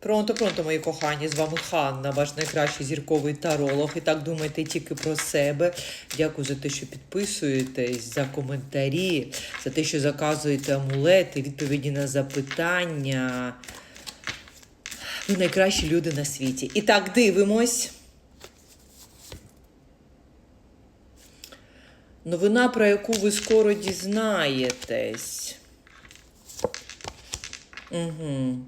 Пронто, пронто, мої кохані, з вами Ханна, ваш найкращий зірковий таролог. І так думайте тільки про себе. Дякую за те, що підписуєтесь, за коментарі, за те, що заказуєте амулети, відповіді на запитання. Ви найкращі люди на світі. І так, дивимось. Новина, про яку ви скоро дізнаєтесь. Угу.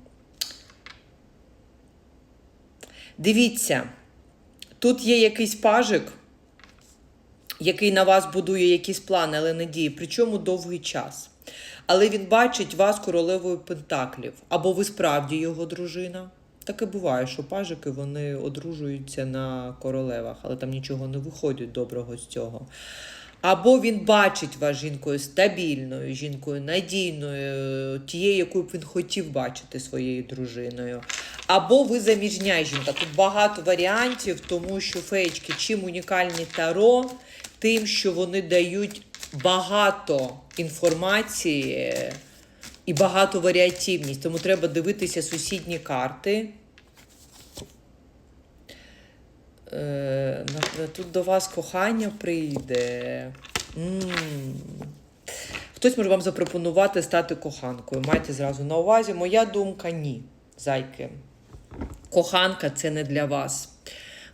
Дивіться, тут є якийсь пажик, який на вас будує якісь плани, але не діє, причому довгий час. Але він бачить вас королевою Пентаклів. Або ви справді його дружина. Таке буває, що пажики вони одружуються на королевах, але там нічого не виходить доброго з цього. Або він бачить вас жінкою стабільною, жінкою надійною, тією, яку б він хотів бачити своєю дружиною. Або ви заміжня жінка. Тут багато варіантів, тому що феєчки, чим унікальні таро, тим, що вони дають багато інформації і багато варіативність. Тому треба дивитися сусідні карти. Е, Тут до вас кохання прийде. м Хтось може вам запропонувати стати коханкою. Майте зразу на увазі. Моя думка ні. Зайки. Коханка це не для вас.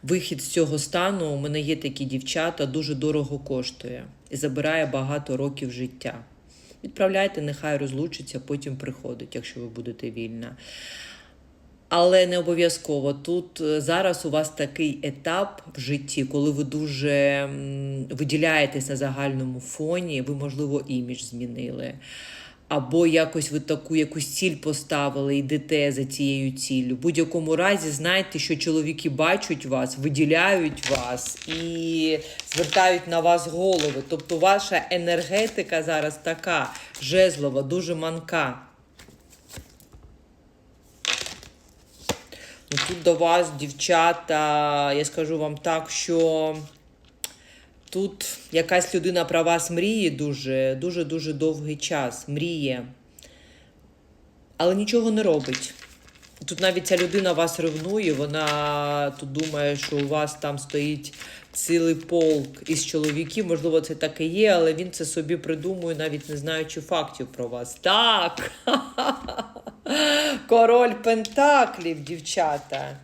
Вихід з цього стану, у мене є такі дівчата, дуже дорого коштує і забирає багато років життя. Відправляйте, нехай розлучиться, потім приходить, якщо ви будете вільна. Але не обов'язково. Тут е, зараз у вас такий етап в житті, коли ви дуже виділяєтесь на загальному фоні, ви, можливо, імідж змінили. Або якось ви таку якусь ціль поставили, йдете за цією ціллю. В будь-якому разі знайте, що чоловіки бачать вас, виділяють вас і звертають на вас голови. Тобто ваша енергетика зараз така жезлова, дуже манка. Тут до вас, дівчата, я скажу вам так, що тут якась людина про вас мріє дуже, дуже, дуже довгий час. Мріє, але нічого не робить. Тут навіть ця людина вас ревнує, вона тут думає, що у вас там стоїть цілий полк із чоловіків. Можливо, це так і є, але він це собі придумує, навіть не знаючи фактів про вас. Так! Король Пентаклів, дівчата.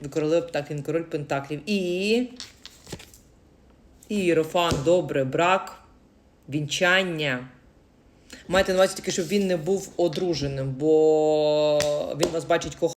Ви королева Пентаклів, король Пентаклів. І. Ірофан, добре, брак, вінчання. Маєте на увазі тільки, щоб він не був одруженим, бо він вас бачить коханим.